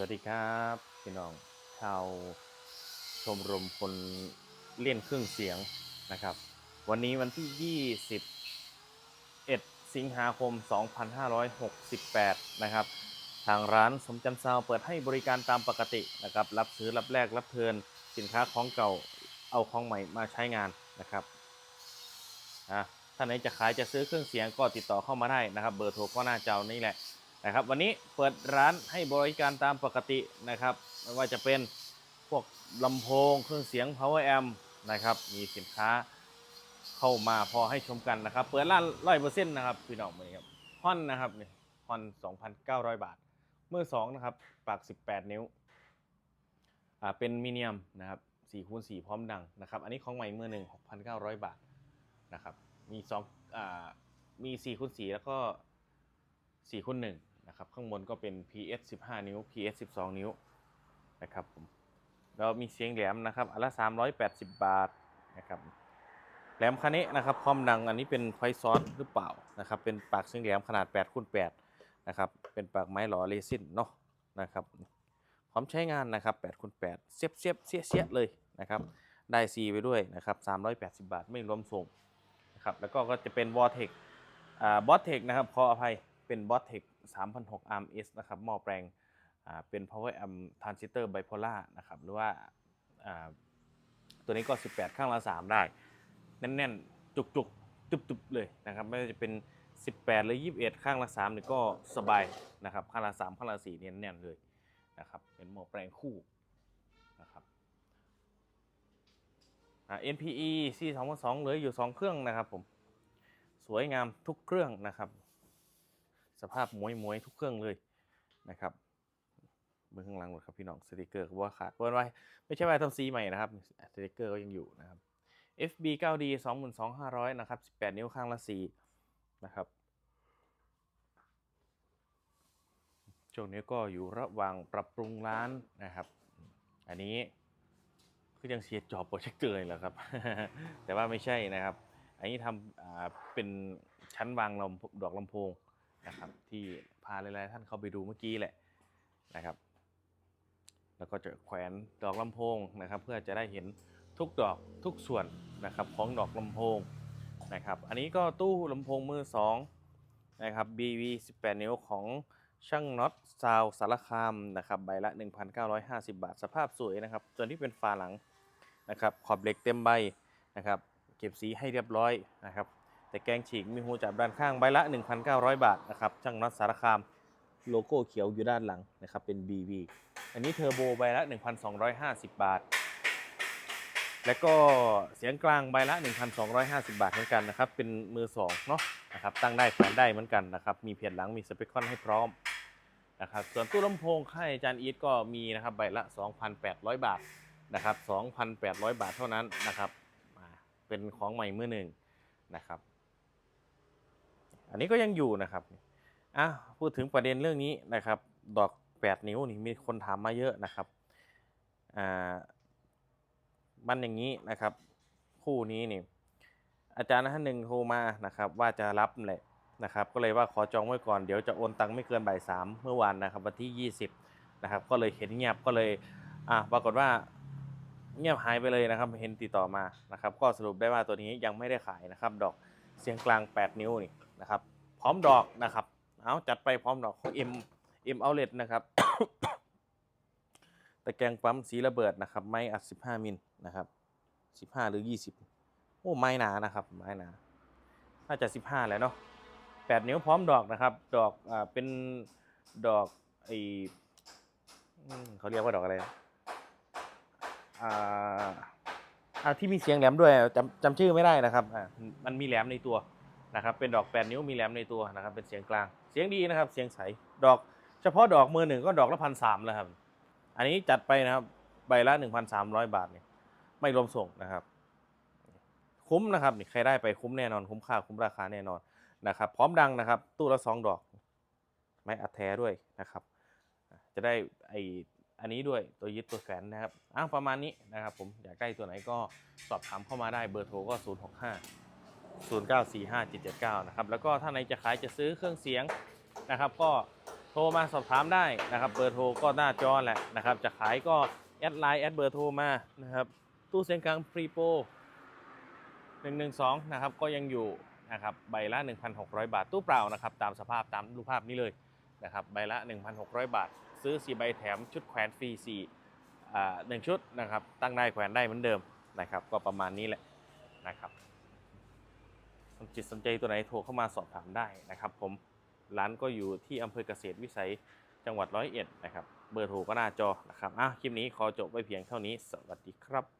สวัสดีครับพี่น้องชาวชมรมคนเล่นเครื่องเสียงนะครับ วันนี้วันที่ 21 สิงหาคม 2568 นะครับ ทางร้านสมจันทร์ซาวเปิดให้บริการตามปกตินะครับ รับซื้อรับแลกรับเทินสินค้าของเก่าเอาของใหม่มาใช้งานนะครับอะท่านไหนจะขายจะซื้อเครื่องเสียงก็ติดต่อเข้ามาได้นะครับ เบอร์โทรก็หน้าเจอนี่แหละ นะครับ วันนี้เปิดร้านให้บริการตามปกตินะครับ ไม่ว่าจะเป็นพวกลำโพงเครื่องเสียง power amp นะครับ มีสินค้าเข้ามาพอให้ชมกันนะครับ เปิดร้านร้อยเปอร์เซ็นต์นะครับพี่น้องมาครับฮอนนะครับนี่ฮอน2,900บาท เมือสองนะครับ ปาก18นิ้ว อ่า เป็นมิเนียมนะครับ4คูณ4พร้อมดังนะครับ อันนี้ของใหม่เมื่อหนึ่ง6,900บาทนะครับ มีสองอ่า มี4คูณ4แล้วก็4คูณ1นะครับข้างบนก็เป็น PS 15 นิ้ว PS 12 นิ้วนะครับผมแล้วมีเสียงแหลมนะครับอันละ380 บาทนะครับแหลมคันนี้นะครับพร้อมดังอันนี้เป็นไฟซอสหรือเปล่านะครับเป็นปากเสียงแหลมขนาด8คูณ8นะครับเป็นปากไม้หล่อเรซินเนาะนะครับพร้อมใช้งานนะครับ8คูณ8เสียบเสียบเสียเสียเลยนะครับได้ซีไปด้วยนะครับ380 บาทไม่รวมส่งนะครับแล้วก็ก็จะเป็น v o r t e x อ่าบอสเทคนะครับขออภัย เป็นบอสเทค3,006 ARM S นะครับหม้อแปลงเป็น power amp transistor bipolar นะครับหรือว่าตัวนี้ก็ 18 ข้างละ 3 ได้ แน่นๆ จุกๆตุบๆเลยนะครับไม่ว่าจะเป็น 18 หรือ 21 ข้างละ3นี่ก็สบายนะครับข้างละ 3 ข้างละ4เนี่ยแน่นเลยนะครับเป็นหม้อแปลงคู่นะครับ NPE C 2 0 2เหลืออยู่ 2 เครื่องนะครับผม สวยงามทุกเครื่องนะครับ สภาพมวยมวยๆทุกเครื่องเลยนะครับเบื้องข้างหลังหมดครับพี่น้องสติกเกอร์ก็ว่าขาดเปิดไว้ไม่ใช่ว่าทำซีใหม่นะครับสติกเกอร์ก็ยังอยู่นะครับ FB 9D 22,500 นะครับ 18 นิ้วข้างละ4นะครับช่วงนี้ก็อยู่ระหว่างปรับปรุงร้านนะครับ อันนี้คือยังเสียจอโปรเจคเตอร์เลยเหรอครับ แต่ว่าไม่ใช่นะครับ อันนี้ทำเป็นชั้นวางลำดอกลำโพงนะครับ ที่พาหลายๆท่านเข้าไปดูเมื่อกี้แหละนะครับ แล้วก็จะแขวนดอกลำโพงนะครับ เพื่อจะได้เห็นทุกดอกทุกส่วนนะครับของดอกลำโพงนะครับอันนี้ก็ตู้ลำโพงมือสองนะครับ BV 18 นิ้วของช่างน็อตซาวสารคามนะครับใบละ 1,950 บาท สภาพสวยนะครับส่วนที่เป็นฝาหลังนะครับขอบเหล็กเต็มใบนะครับเก็บสีให้เรียบร้อยนะครับ แต่แกงฉีกมีหูจับด้านข้างใบละ 1,900 บาทนะครับช่างน็อตสารคามโลโก้เขียวอยู่ด้านหลังนะครับเป็น BV อันนี้เทอร์โบใบละ 1,250 บาท แล้วก็เสียงกลางใบละ 1,250 บาทเหมือนกันนะครับเป็นมือสองเนาะนะครับตั้งได้แขวนได้เหมือนกันนะครับมีเพียรหลังมีสเปคคอนให้พร้อมนะครับส่วนตู้ลำโพงค่ายจารย์อีทก็มีนะครับใบละ 2,800 บาทนะครับ2,800 บาทเท่านั้นนะครับเป็นของใหม่มือหนึ่งนะครับ อันนี้ก็ยังอยู่นะครับอะพูดถึงประเด็นเรื่องนี้นะครับ ดอก8นิ้วนี่มีคนถามมาเยอะนะครับอ่ามันอย่างนี้นะครับ คู่นี้นี่อาจารย์ท่านหนึ่งโทรมานะครับ ว่าจะรับแหละนะครับ ก็เลยว่าขอจองไว้ก่อนเดี๋ยวจะโอนตังค์ไม่เกินบ่ายสามเมื่อวานนะครับวันที่ 20นะครับ ก็เลยเห็นเงียบก็เลยอะปรากฏว่าเงียบหายไปเลยนะครับ เห็นติดต่อมานะครับ ก็สรุปได้ว่าตัวนี้ยังไม่ได้ขายนะครับ ดอกเสียงกลาง 8 นิ้วนี่ นะครับ พร้อมดอกนะครับ เอาจัดไปพร้อมดอกของ M M Outlet นะครับ ตะแกรงปั๊มสีระเบิดนะครับ ไม้อัด 15 มิลนะครับ 15 หรือ 20 โอ้ไม้หนานะครับ ไม้หนา น่าจะ 15แหล้วเนาะ8 นิ้วพร้อมดอกนะครับ ดอกอ่าเป็นดอกไอ,อเขาเรียกว่าดอกอะไรอ่าอ่าที่มีเสียงแหลมด้วยจำจำชื่อไม่ได้นะครับอ่ามันมีแหลมในตัว นะครับเป็นดอก 8 นิ้วมีแหลมในตัวนะครับเป็นเสียงกลาง เสียงดีนะครับเสียงใส ดอกเฉพาะดอกมือหนึ่งก็ดอกละพันสามแล้วครับ อันนี้จัดไปนะครับใบละ 1,300 บาทเนี่ยไม่รวมส่งนะครับ คุ้มนะครับนี่ใครได้ไปคุ้มแน่นอนคุ้มค่าคุ้มราคาแน่นอนนะครับพร้อมดังนะครับตู้ละสองดอกไม้อัดแท้ด้วยนะครับ จะได้ไออันนี้ด้วยตัวยึดตัวแขวนนะครับอ้าวประมาณนี้นะครับผมอยากได้ตัวไหนก็สอบถามเข้ามาได้เบอร์โทรก็ 0 0 9 4 5 7 7 9นะครับแล้วก็ถ้าไหนจะขายจะซื้อเครื่องเสียงนะครับ ก็โทรรมาสอบถามได้นะครับเบอร์โทรก็หน้าจอแหละนะครับ จะขายก็แอดไลน์แอดเบอร์โทรมานะครับ ตู้เสียงกลางฟรีโปร112นะครับก็ยังอยู่นะครับใบละ 1,600 บาท ตู้เปล่านะครับ ตามสภาพตามรูปภาพนี้เลยนะครับใบละ 1,600 บาท ซื้อ 4 ใบแถมชุดแขวนฟรี4อ่าหนึ่งชุดนะครับตั้งได้แขวนได้เหมือนเดิมนะครับ ก็ประมาณนี้แหละนะครับ สนจิตสนใจตัวไหนโทรเข้ามาสอบถามได้นะครับ ผมร้านก็อยู่ที่อำเภอเกษตรวิสัยจังหวัดร้อยเอ็ดนะครับ เบอร์โทรก็หน้าจอนะครับอะคลิปนี้ขอจบไว้เพียงเท่านี้ สวัสดีครับ